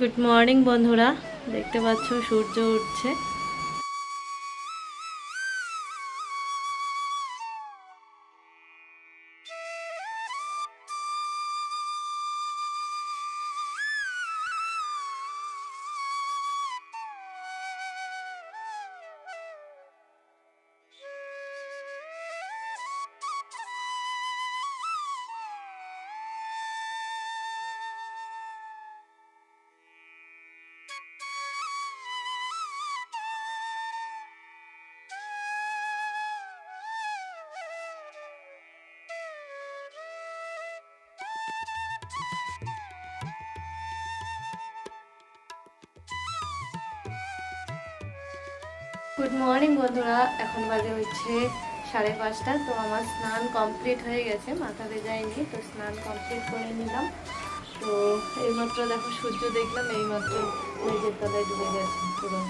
Good morning বন্ধুরা। দেখতে পাচ্ছ সূর্য উঠছে। গুড মর্নিং বন্ধুরা। এখন বাজে হচ্ছে সাড়ে পাঁচটা, তো আমার স্নান কমপ্লিট হয়ে গেছে, মাথা যায়নি তো স্নান কমপ্লিট করে নিলাম। তো এইমাত্র দেখো সূর্য দেখলাম, এইমাত্র মেঘের তলায় ডুবে গেছে পুরো।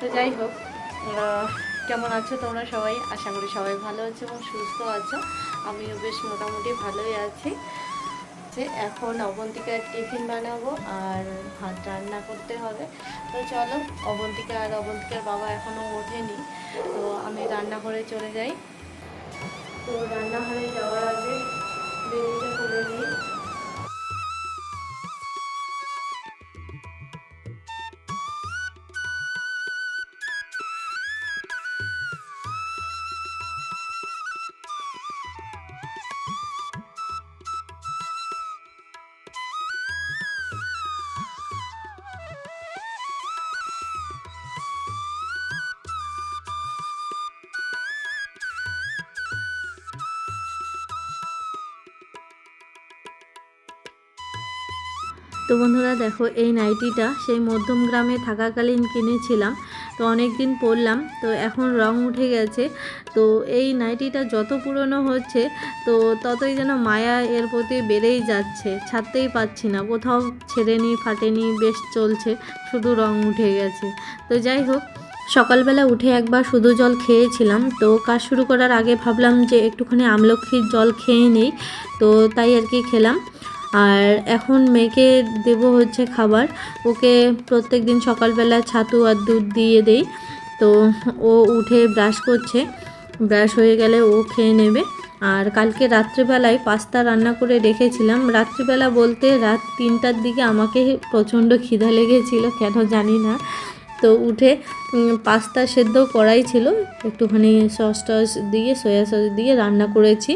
তো যাই হোক কেমন আছো তোমরা সবাই? আশা করি সবাই ভালো আছো এবং সুস্থ আছো। আমিও বেশ মোটামুটি ভালোই আছি। যে এখন অবন্তিকার টিফিন বানাবো আর ভাত রান্না করতে হবে। তো চলো, অবন্তিকা আর অবন্তিকার বাবা এখনও ওঠেনি। তো আমি রান্নাঘরে চলে যাই। তো রান্নাঘরে যাওয়ার আগে বেরিয়ে করে নিই। তো বন্ধুরা দেখো, এই নাইটিটা সেই মধ্যম গ্রামে থাকাকালীন কিনেছিলাম। তো অনেক দিন পরলাম, তো এখন রং উঠে গেছে। তো এই নাইটিটা যত পুরনো হচ্ছে, তো ততই যেন মায়া এর প্রতি বেড়েই যাচ্ছে। ছাড়তেই পাচ্ছি না, কোথাও ছেড়েনি, ফাটেনি, বেশ চলছে, শুধু রং উঠে গেছে। তো যাই হোক, সকালবেলা উঠে একবার শুধু জল খেয়েছিলাম। তো কাজ শুরু করার আগে ভাবলাম যে একটুখানি আমলক্ষীর জল খেয়ে নেই, তো তাই আর কি খেলাম। আর এখন মেয়েকে দেব হচ্ছে খাবার। ওকে প্রত্যেক দিন সকালবেলা ছাতু আর দুধ দিয়ে দেই। তো ও উঠে ব্রাশ করছে। ব্রাশ হয়ে গেলে ও খেয়ে নেবে। আর কালকে রাত্রিবেলায় পাস্তা রান্না করে রেখেছিলাম। রাত্রিবেলা বলতে রাত তিনটার দিকে আমাকে প্রচণ্ড খিদা লেগেছিল, কেন জানি না। তো উঠে পাস্তা সেদ্ধ করাই ছিল। একটুখানি সস টস দিয়ে, সয়া সস দিয়ে রান্না করেছি।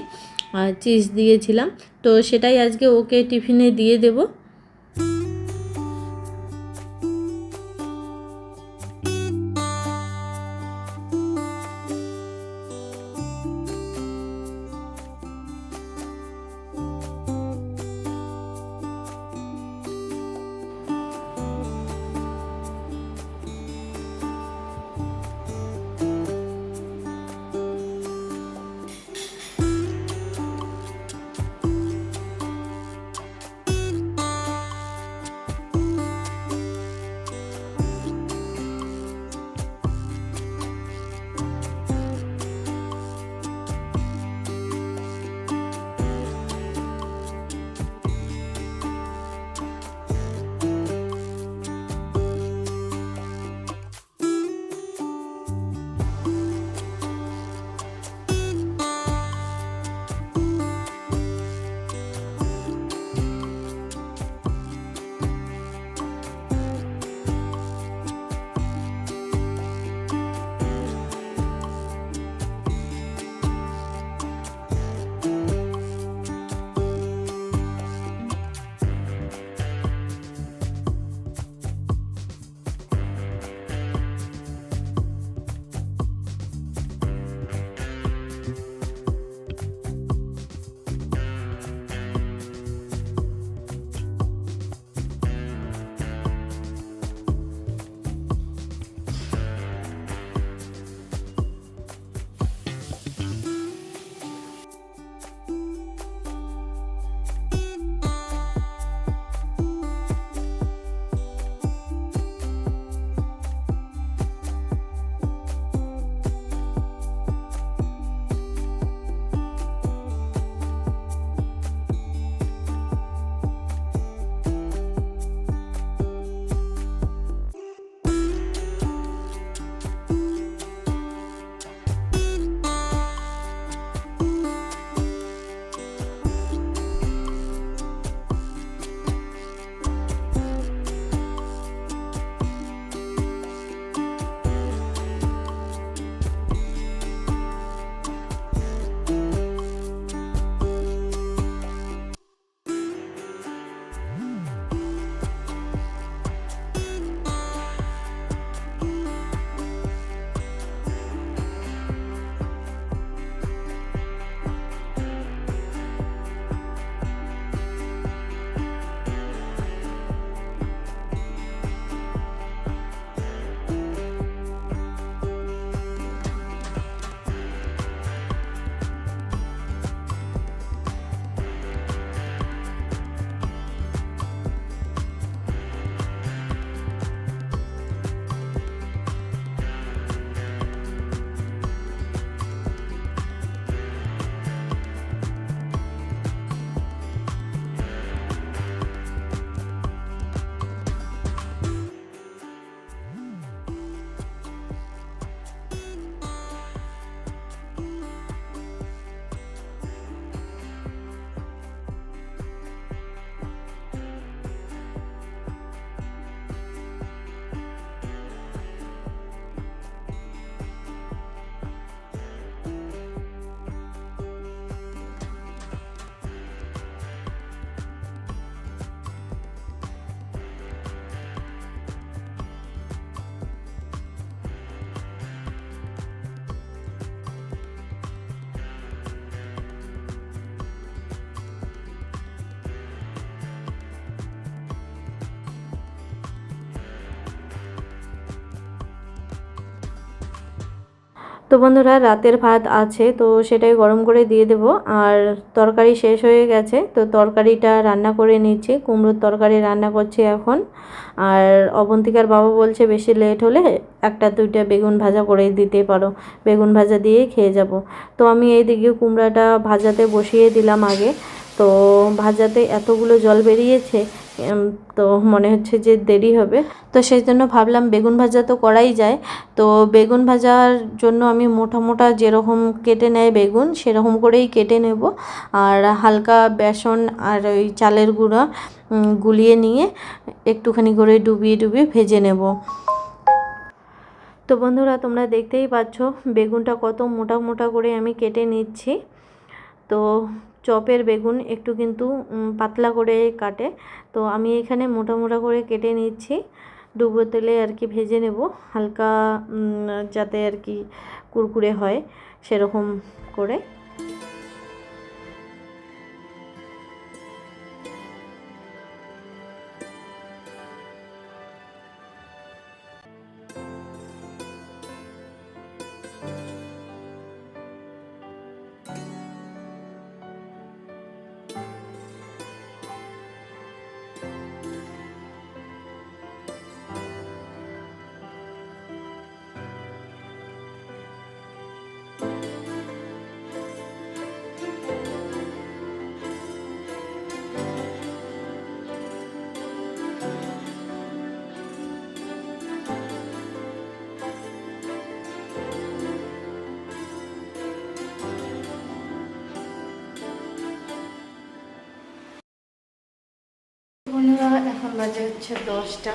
আর চিজ দিয়েছিলাম। তো সেটাই আজকে ওকে টিফিনে দিয়ে দেব। তো বন্ধুরা, রাতের ভাত আছে, তো সেটাই গরম করে দিয়ে দেব। আর তরকারি শেষ হয়ে গেছে, তো তরকারিটা রান্না করে নিচ্ছি। কুমড়োর তরকারি রান্না করছি এখন। আর অবন্তিকার বাবা বলছে, বেশি লেট হলে একটা দুইটা বেগুন ভাজা করে দিতে পারো। বেগুন ভাজা দিয়েই খেয়ে যাব। তো আমি এইদিকে কুমড়াটা ভাজাতে বসিয়ে দিলাম আগে। তো ভাজাতে এতগুলো জল বেরিয়েছে তো মনে হচ্ছে যে দেরি হবে। তো সেই জন্য ভাবলাম বেগুন ভাজা তো করাই যায়। তো বেগুন ভাজার জন্য আমি মোটা মোটা যেরকম কেটে নেয় বেগুন, সেরকম করেই কেটে নেব। আর হালকা বেসন আর ওই চালের গুঁড়া গুলিয়ে নিয়ে একটুখানি করে ডুবিয়ে ডুবিয়ে ভেজে নেব। তো বন্ধুরা, তোমরা দেখতেই পাচ্ছ বেগুনটা কত মোটা মোটা করে আমি কেটে নিচ্ছি। তো চপের বেগুন একটু কিন্তু পাতলা করে কাটে। তো আমি এখানে মোটা মোটা করে কেটে নিচ্ছি। ডুবো তেলে আর কি ভেজে নেব। হালকা যাতে আর কি কুরকুরে হয় সেরকম করে। বন্ধুরা, এখন বাজে হচ্ছে দশটা।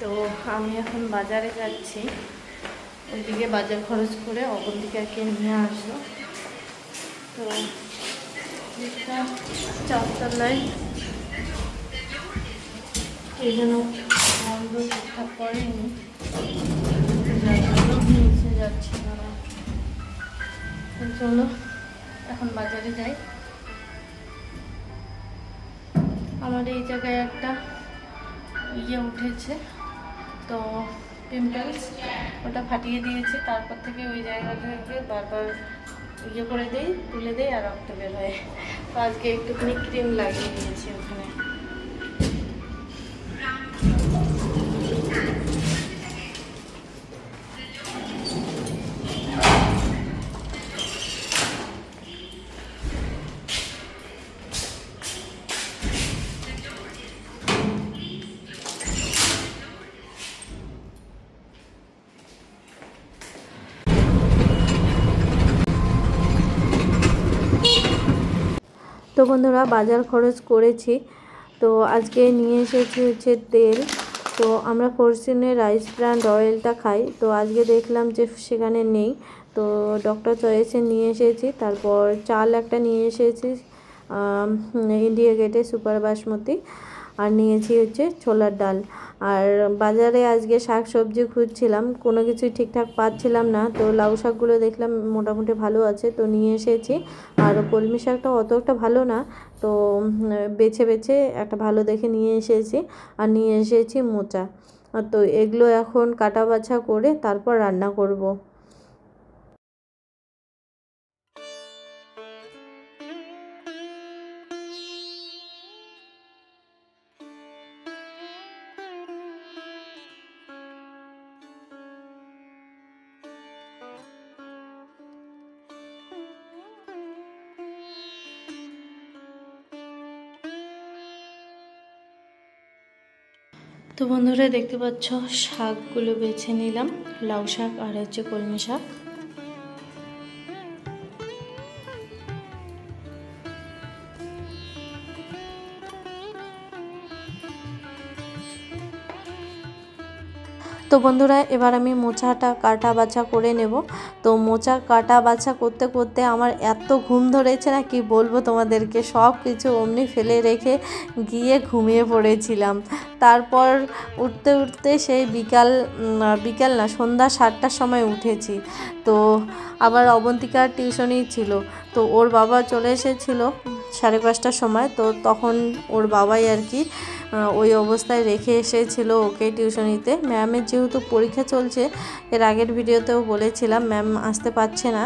তো আমি এখন বাজারে যাচ্ছি। ওইদিকে বাজার খরচ করে অবন্তিকাকে নিয়ে আসব তো চারতলায় এই জন্য বন্ধ ঠিকঠাক করেনি নিচে যাচ্ছি না চলো, এখন বাজারে যাই। আমার এই জায়গায় একটা ইয়ে উঠেছে। তো পিম্পলস ওটা ফাটিয়ে দিয়েছে, তারপর থেকে ওই জায়গাটাকে বারবার ইয়ে করে দেই, তুলে দেই আর রক্ত বের হয়। তো আজকে একটুখানি ক্রিম লাগিয়ে দিয়েছি ওখানে। তো বন্ধুরা বাজার খরচ করেছি। তো আজকে নিয়ে এসেছি হচ্ছে তেল। তো আমরা ফরচুনের রাইস ব্র্যান্ড অয়েলটা খাই। তো আজকে দেখলাম যে সেখানে নেই। তো ডক্টর চয়েসে নিয়ে এসেছি। তারপর চাল একটা নিয়ে এসেছি ইন্ডিয়া গেটে সুপার বাসমতি। আর নিয়েছি হচ্ছে ছোলার ডাল। আর বাজারে আজকে শাক সবজি খুঁজছিলাম, কোনো কিছুই ঠিকঠাক পাচ্ছিলাম না। তো লাউ শাকগুলো দেখলাম মোটামুটি ভালো আছে, তো নিয়ে এসেছি। আর কলমি শাকটা অত একটা ভালো না, তো বেছে বেছে একটা ভালো দেখে নিয়ে এসেছি। আর নিয়ে এসেছি মোচা। তো এগুলো এখন কাটা বাছা করে তারপর রান্না করব। বন্ধুরা দেখতে পাচ্ছ শাকগুলো বেছে নিলাম লাউ শাক আর হচ্ছে কলমি শাক। তো বন্ধুরা, এবার আমি মোচাটা, কাটা বাছা করে নেব। তো মোচা, কাটা বাছা করতে করতে আমার এত ঘুম ধরেছে না, কি বলব তোমাদেরকে, সব কিছু অমনি ফেলে রেখে গিয়ে ঘুমিয়ে পড়েছিলাম। তারপর উঠতে উঠতে সেই বিকাল বিকাল না, সন্ধ্যা সাতটার সময় উঠেছি। তো আবার অবন্তিকার টিউশনই ছিল। তো ওর বাবা চলে এসেছিল সাড়ে পাঁচটার সময়। তো তখন ওর বাবাই আর কি ওই অবস্থায় রেখে এসেছিল ওকে টিউশনিতে। ম্যামের যেহেতু পরীক্ষা চলছে, এর আগের ভিডিওতেও বলেছিলাম, ম্যাম আসতে পারছে না।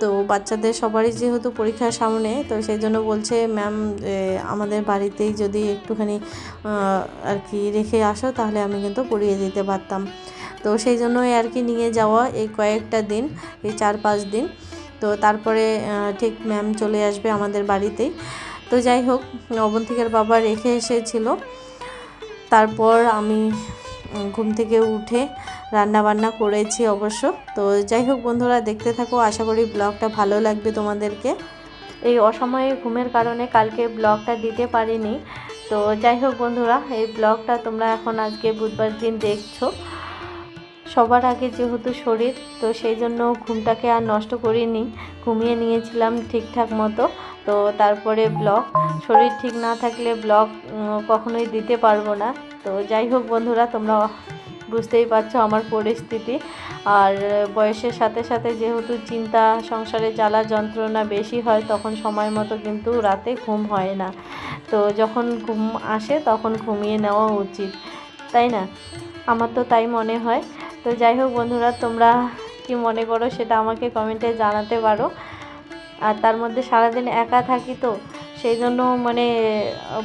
তো বাচ্চাদের সবারই যেহেতু পরীক্ষার সামনে, তো সেই জন্য বলছে, ম্যাম আমাদের বাড়িতেই যদি একটুখানি আর কি রেখে আসো, তাহলে আমি কিন্তু পড়িয়ে দিতে পারতাম। তো সেই জন্যই আর কি নিয়ে যাওয়া এই কয়েকটা দিন, এই চার পাঁচ দিন। তো তারপরে ঠিক ম্যাম চলে আসবে আমাদের বাড়িতেই। তো যাই হোক অবন্তিকার বাবা রেখে এসেছিল। তারপর আমি ঘুম থেকে উঠে রান্না বান্না করেছি অবশ্য। তো যাই হোক বন্ধুরা, দেখতে থাকো। আশা করি ব্লগটা ভালো লাগবে তোমাদেরকে। এই অসময়ে ঘুমের কারণে কালকে ব্লগটা দিতে পারিনি। তো যাই হোক বন্ধুরা, এই ব্লগটা তোমরা এখন আজকে বুধবার দিন দেখছ। সবার আগে যেহেতু শরীর, তো সেই জন্য ঘুমটাকে আর নষ্ট করিনি। ঘুমিয়ে নিয়েছিলাম ঠিকঠাক মতো। তো তারপরে ব্লগ। শরীর ঠিক না থাকলে ব্লগ কখনোই দিতে পারব না। তো যাই হোক বন্ধুরা, তোমরা বুঝতেই পারছ আমার পরিস্থিতি। আর বয়সের সাথে সাথে যেহেতু চিন্তা, সংসারে জ্বালা যন্ত্রণা বেশি হয়, তখন সময় মতো কিন্তু রাতে ঘুম হয় না। তো যখন ঘুম আসে, তখন ঘুমিয়ে নেওয়া উচিত। তাই না? আমার তো তাই মনে হয়। তো যাই হোক বন্ধুরা, তোমরা কি মনে করো সেটা আমাকে কমেন্টে জানাতে পারো। আর তার মধ্যে সারাদিন একা থাকি তো সেই জন্য মানে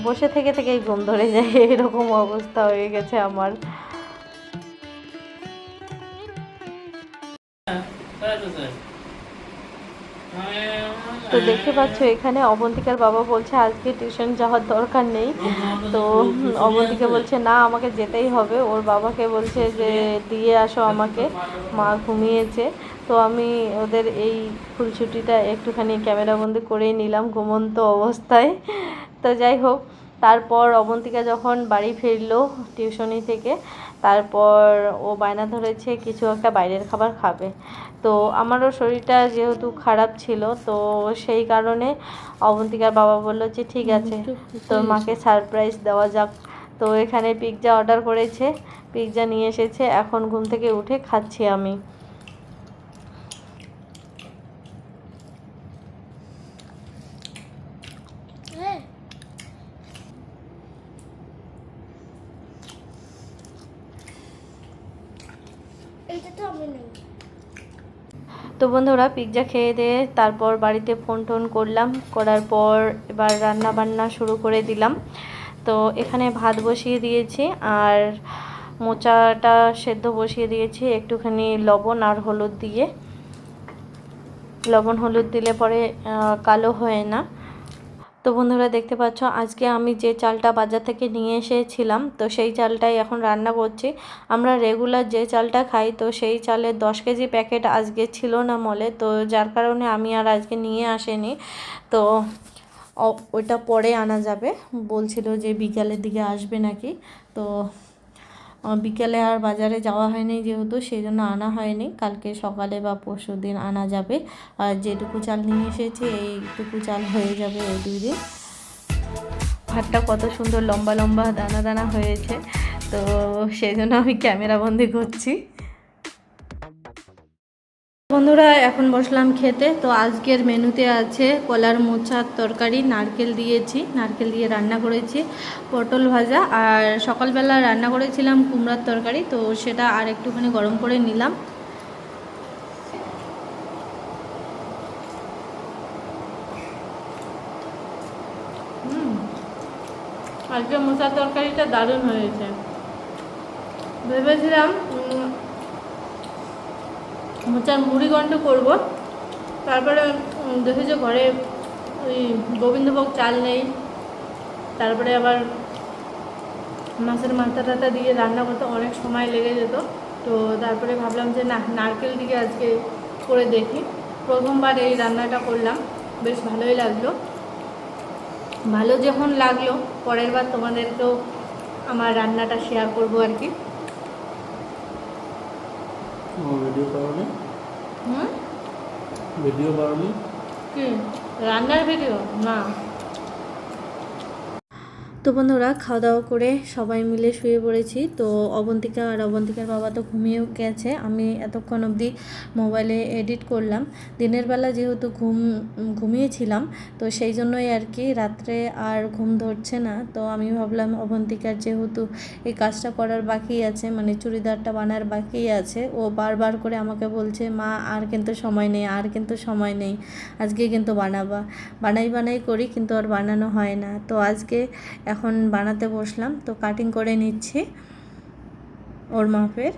বসে থেকে থেকেই ঘুম ধরে যায়, এরকম অবস্থা হয়ে গেছে আমার। তো দেখতে পাচ্ছ, এখানে অবন্তিকার বাবা বলছে, আজকে টিউশন যাওয়ার দরকার নেই। তো অবন্তিকা বলছে, না, আমাকে যেতেই হবে। ওর বাবাকে বলছে যে, দিয়ে আসো আমাকে। মা ঘুমিয়েছে। তো আমি ওদের এই ফুলছুটিটা একটুখানি ক্যামেরাবন্দি করেই নিলাম ঘুমন্ত অবস্থায়। তো যাই হোক, তারপর অবন্তিকা যখন বাড়ি ফিরলো টিউশনি থেকে, তারপর ও বায়না ধরেছে, কিছু একটা বাইরের খাবার খাবে। তো আমারও শরীরটা যেহেতু খারাপ ছিল তো সেই কারণে অবন্তিকার বাবা বলল যে ঠিক আছে তোর মাকে সারপ্রাইজ দেওয়া যাক। তো এখানে পিৎজা অর্ডার করেছে পিৎজা নিয়ে এসেছে এখন ঘুম থেকে উঠে খাচ্ছি আমি। এইটা তো আমি নেই তো বন্ধুরা পিৎজা খেয়ে দিয়ে তারপর বাড়িতে ফোন টোন করলাম। করার পর এবার রান্না বান্না শুরু করে দিলাম। তো এখানে ভাত বসিয়ে দিয়েছি আর মোচাটা সেদ্ধ বসিয়ে দিয়েছি, একটুখানি লবণ আর হলুদ দিয়ে। লবণ হলুদ দিলে পরে কালো হয় না। তো বন্ধুরা দেখতে পাচ্ছ, আজকে আমি যে চালটা বাজার থেকে নিয়ে এসেছিলাম, তো সেই চালটাই এখন রান্না করছি। আমরা রেগুলার যে চালটা খাই, তো সেই চালের দশ কেজি প্যাকেট আজকে ছিল না মলে, তো যার কারণে আমি আর আজকে নিয়ে আসেনি। তো ওইটা পরে আনা যাবে, বলছিল যে বিকালের দিকে আসবে নাকি, তো বিকেলে আর বাজারে যাওয়া হয়নি যেহেতু সেই জন্য আনা হয়নি। কালকে সকালে বা পরশু দিন আনা যাবে। আর যেটুকু চাল নিয়ে এসেছি, এইটুকু চাল হয়ে যাবে এই দুই দিন। ভাতটা কত সুন্দর লম্বা লম্বা দানা দানা হয়েছে। তো সেই জন্য আমি ক্যামেরা বন্দি করছি। বন্ধুরা, এখন বসলাম খেতে। তো আজকের মেনুতে আছে কলার মোচার তরকারি, নারকেল দিয়েছি, নারকেল দিয়ে রান্না করেছি, পটল ভাজা, আর সকালবেলা রান্না করেছিলাম কুমড়ার তরকারি, তো সেটা আর একটুখানি গরম করে নিলাম। আজকে মোচার তরকারিটা দারুণ হয়েছে। ভেবেছিলাম মোচার মুড়ি গন্ড করব। তারপরে উম, দেখি যে ঘরে ওই গোবিন্দভোগ চাল নেই। তারপরে আবার মাছের মাথা টাথা দিয়ে রান্না করতে অনেক সময় লেগে যেত। তো তারপরে ভাবলাম যে না নারকেল দিকে আজকে করে দেখি। প্রথমবার এই রান্নাটা করলাম। বেশ ভালোই লাগল। ভালো যখন লাগল পরের বার তোমাদেরকেও আমার রান্নাটা শেয়ার করব আর কি। ভিডিও হুম? ভিডিও বানানি কি? রান্নার ভিডিও? না। তো বন্ধুরা খাওয়া দাওয়া করে সবাই মিলে শুয়ে পড়েছি। তো অবন্তিকা আর অবন্তিকার বাবা তো ঘুমিয়েও গেছে। আমি এতক্ষণ অবধি মোবাইলে এডিট করলাম। দিনের বেলা যেহেতু ঘুম, ঘুমিয়েছিলাম, তো সেই জন্যই আর কি রাত্রে আর ঘুম ধরছে না। তো আমি ভাবলাম, অবন্তিকার যেহেতু এই কাজটা করার বাকি আছে মানে চুড়িদারটা বানার বাকি আছে, ও বারবার করে আমাকে বলছে, মা, আর কিন্তু সময় নেই, আর কিন্তু সময় নেই, আজকে কিন্তু বানাবা। বানাই বানাই করি, কিন্তু আর বানানো হয় না। তো আজকে এখন বানাতে বসলাম তো কাটিং করে নিচ্ছি ওর মাপের।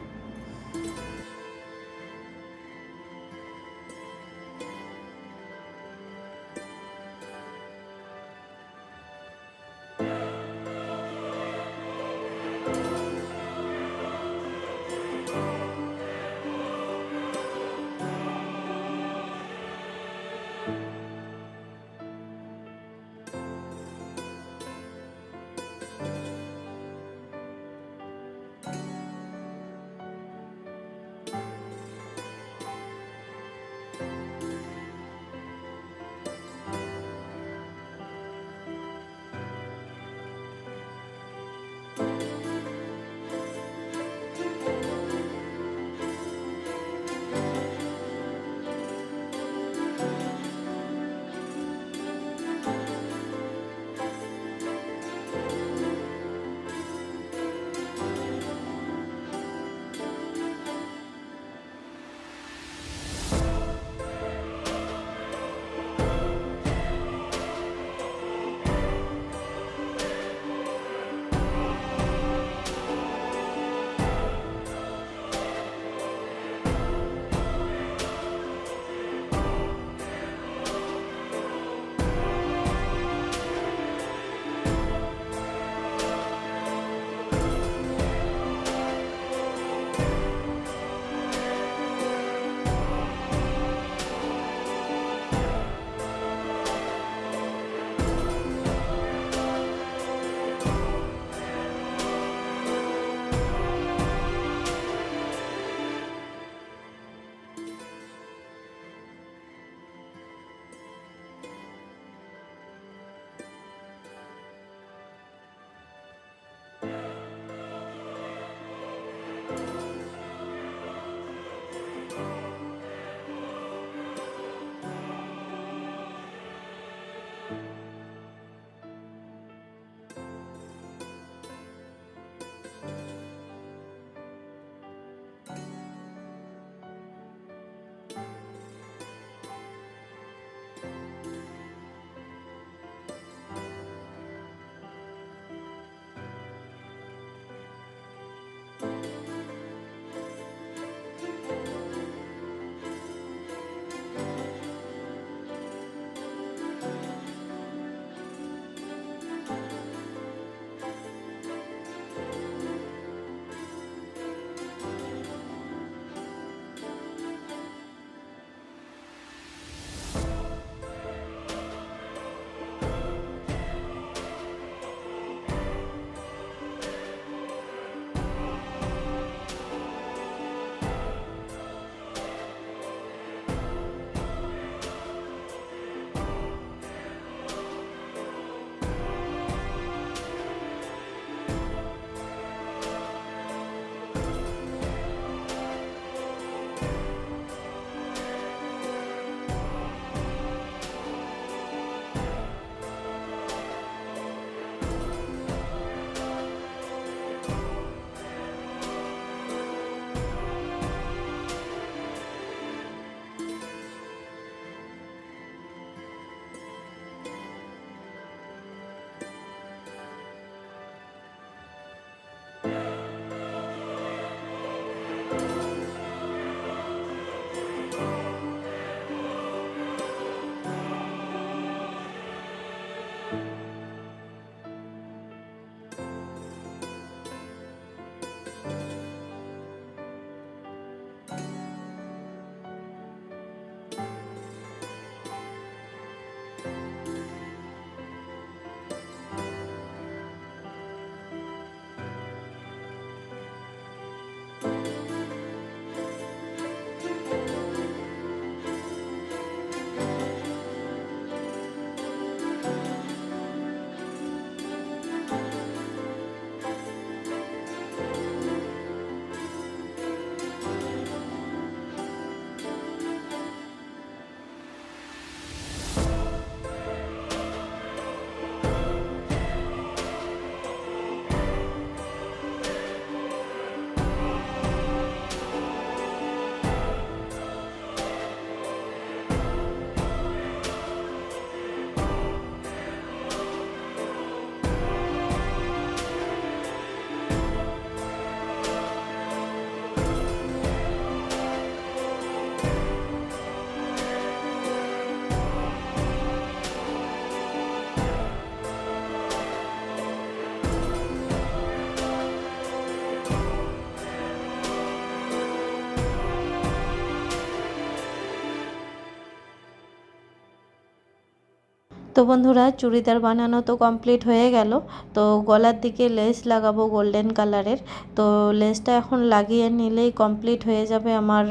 তো বন্ধুরা, চুড়িদার বানানো তো কমপ্লিট হয়ে গেল। তো গলার দিকে লেস লাগাবো গোল্ডেন কালারের তো লেসটা এখন লাগিয়ে নিলেই কমপ্লিট হয়ে যাবে আমার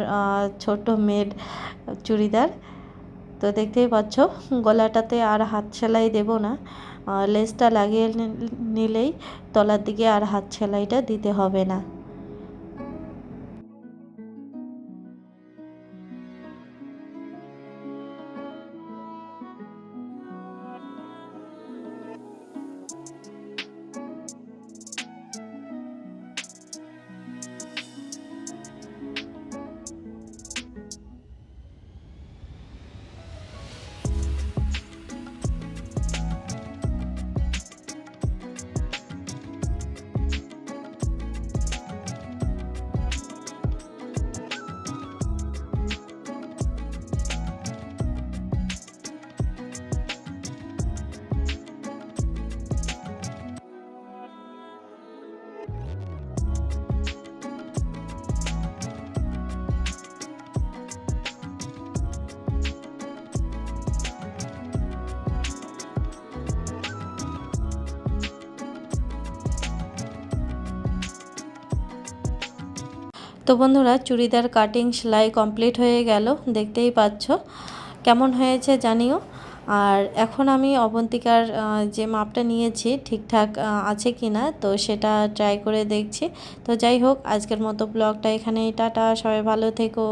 ছোট মেয়ের চুড়িদার। তো দেখতেই পাচ্ছ, গলাটাতে আর হাত সেলাই দেব না। লেসটা লাগিয়ে নিলেই তলার দিকে আর হাত সেলাইটা দিতে হবে না। তো বন্ধুরা, চুড়িদার কাটিং সেলাই কমপ্লিট হয়ে গেল, দেখতেই পাচ্ছ। কেমন হয়েছে জানিও। আর এখন আমি অবন্তিকার যে মাপটা নিয়েছি ঠিকঠাক আছে কি না তো সেটা ট্রাই করে দেখছি। তো যাই হোক, আজকের মতো ব্লগটা এখানেই, টাটা, সবাই ভালো থেকো।